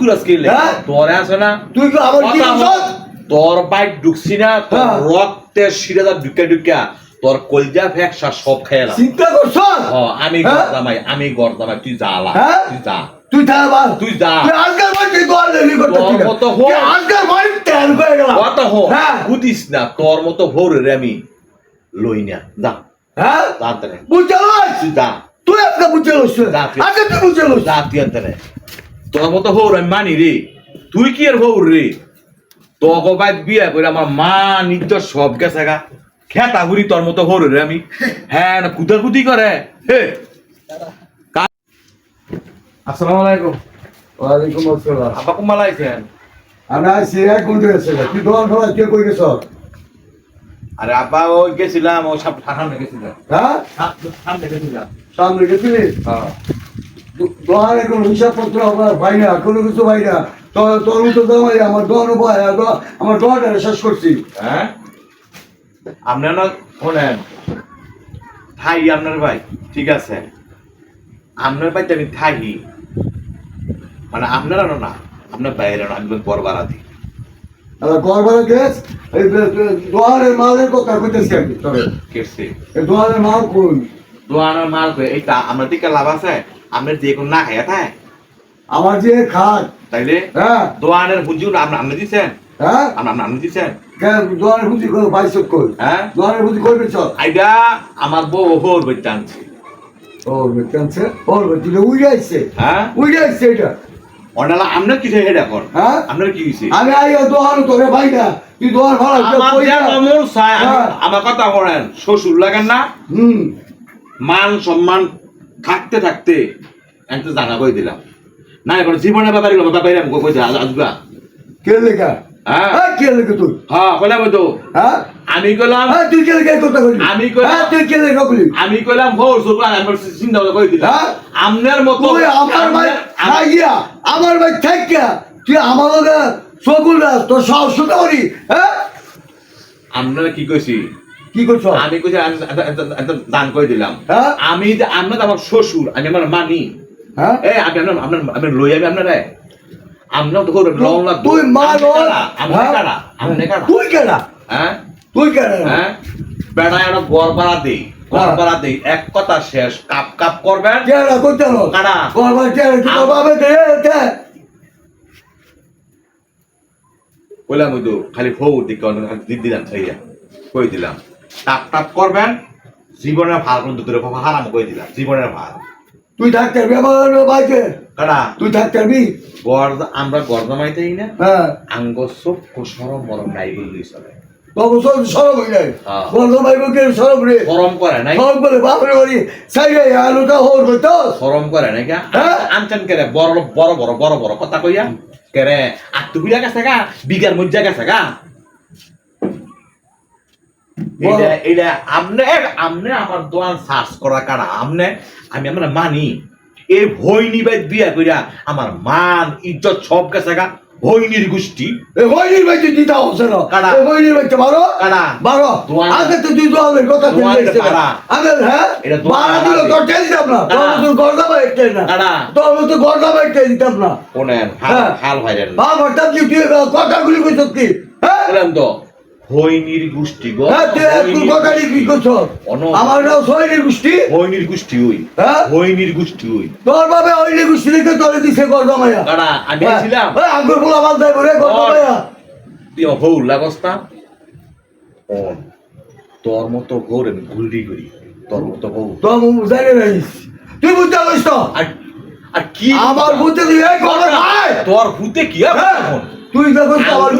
কুরাস কে হ্যাঁ? তোরে আছে না? তুই আমার কি তোর বাইক ঢুকছি না তোর হ্যাঁ। রক্তের ঢুকা ঢুকা তোর কলজা ফ্যাকসা সব খেয়ালাম চিন্তা করছস আমি হ্যাঁ? গরদামাই আমি গরদামাই তুই যা? তুই যা। তুই তুই যা। আজকাল তুই দেবি করতে আজকাল তেল হো বুঝিস না তোর মতো ভোর রে আমি লই না। যা। হ্যাঁ? তুই যা। তুই আজকে যা, তুই- আজকে তুই বুঝতে পারছিস? যা তুই তোর মতো ভোর আমি মানি রে। তুই কি আর ভোর রে? তোকে বাইক বিয়া করে আমার মা নিত্য সব গেছে গা। খেতা ঘুরি তোর মতো ভোর রে আমি। হ্যাঁ না কুদাকুদি করে। হে। আসসালামু আলাইকুম। ওয়ালাইকুম আসসালাম। আপা এক ঘণ্টা এসে তুই দোয়ার ফলা কে কই গেছ? আরে আপা ওই গেছিলাম ও সব সামনে গেছিলাম। হ্যাঁ? সামনে গেছিলাম। সামনে গেছিলি? হ্যাঁ। দোয়ারে কোনো হিসাবপত্র আমার ভাই না কোনো কিছু ভাই না। আমার দোয়ানো ভাই আমার দোয়াটা শেষ করছি। হ্যাঁ? আপনার না শোনেন। থাই আপনার ভাই ঠিক আছে। আপনার ভাই তো আমি থাকি মানে আপনারা না আপনার বাইরে না আমি দিই আর গড়বড়ে গেছ এই দোয়ারের মালের কথা কইতেছি আমি তবে। কেসে এই দোয়ারের মাল কোন? মাল করে এইটা আপনার দিকে লাভ আছে? আপনার যে কোনো না খাইয়া থাকে আমার যে খান। তাইলে হ্যাঁ। দোয়ানের পুঁজি আপনি আপনি দিচ্ছেন হ্যাঁ। আপনি আপনি দিচ্ছেন দোয়ারের বুঝি করো বাইশত কই? হ্যাঁ। দোয়ারের বুঝি করবে চল আইডা আমার বউ হোর বই টানছে ও বেকানছে ও তুই উড়ে আসছে হ্যাঁ। উড়ে আসছে এটা। অনালা আপনার কিছু হেডা কর? হ্যাঁ। আপনার কি হয়েছে আমি আই দোয়ার তোরে ভাই না তুই দোয়ার ভাড়া আমার যা অমল চাই হ্যাঁ। আমার কথা বলেন শ্বশুর লাগেন না? হুম। মান সম্মান থাকতে থাকতে আমি তো জানা কই দিলাম। না এখন জীবনের ব্যাপারে গেলো ব্যাপারে আমি কই দিলাম আজবা কে লেখা? হ্যাঁ। হ্যাঁ কে লেখা তুই হ্যাঁ কইলাম ওই তো? হ্যাঁ। আমি কইলাম হ্যাঁ তুই কে লেখা কথা কইলি? আমি কইলাম- তুই কে লেখা কইলি? আমি কইলাম ভোর আমার চিন্তা করে কই দিলাম? হ্যাঁ? আমনের মতো তুই আমার ভাই আম- আমার ভাই থাকিয়া তুই আমার লগে সকুল রাস তোর সব শুনে করি হ্যাঁ? আপনারা কি কইছি? কি করছ? আমি কইছি দান করে দিলাম। হ্যাঁ? আমি যে আপনার তো আমার শ্বশুর আমি আমার মানি হ্যাঁ? এ আমি আপনার আপনার আমি লই আমি আপনারা? আপনার তো করে লং তুই মা আমি হ্যাঁ? কারা? আমি কারা? তুই কেনা হ্যাঁ? তুই কেনা হ্যাঁ? বেড়া একটা গড় পাড়া দেই গড় পাড়া দেই। এক কথা শেষ কাপ কাপ করবেন? কেনা করতে হলো কারা? করবার কেনা কি বাবা দে দে। ওই তো খালি ফৌ দিকে দিলাম ছাইয়া কই দিলাম? টাপ টাপ করবেন জীবনের ভালো কোন দুটো হারাম কই দিলাম জীবনের ভালো তুই ডাক্তার ব্যবহার বাইকে কারা? তুই ডাক্তার বি গড় আমরা গড় জমাইতেই না? হ্যাঁ। আঙ্গ সব সরম মরম নাই বললি চলে। বাবু সব সরব হয়ে। যায়। বন্ধ ভাইব কে সরব রে সরম করে নাই? সরব বলে বাপরে বাড়ি সাই রে আলুটা হোর করতো সরম করে নাই কা? হ্যাঁ? আনচান কেরে? বড় বড় বড় বড় বড় কথা কইয়া? কেরে? আর তুই গেছে গা বিঘার মধ্যে গেছে গা এইটা এইটা আমনে আমনে আমার দোয়ান সার্চ করা কারা আমনে আমি আমরা মানি এই ভই নিবে বিয়া কইরা আমার মান ইজ্জত সব গেছে গা ভইনির গোষ্ঠী এ হইনির ভাই তুই দিতা হচ্ছে না কারা? এ হইনির ভাই বারো কারা? বারো আগে তো তুই দোয়ালের কথা দোয়ান কারা? আগে হ্যাঁ এটা বারো দিল কারা? তোর দিতাম না তোর কারা? গর্দা ভাই একটাই না কারা? তোর মতো গর্দা ভাই একটাই দিতাম না কোনেন হাল। হাল ভাইরেন বাবা ভর্তা তুই কথাগুলি কইছ কি হ্যাঁ তো ভইনির গোষ্ঠী গো। হ্যাঁ আমার নাম সৈনির গোষ্ঠী ভইনির গোষ্ঠী হই হ্যাঁ? ভইনির গোষ্ঠী হই তোর বাবে হইনি গোষ্ঠী দেখে তোরে দিছে কারা আমি হ্যাঁ। ছিলাম ওই আঙ্গুর ওর- তুই লাগস্তা। তোর মতো ঘোর আমি ঘুরি করি। তোর মতো তোর জানি তুই বুঝতে পারিস তো? আর আর কি আমার বুঝতে তুই এই তোর ভূতে কি হ্যাঁ। তুই দেখো আমার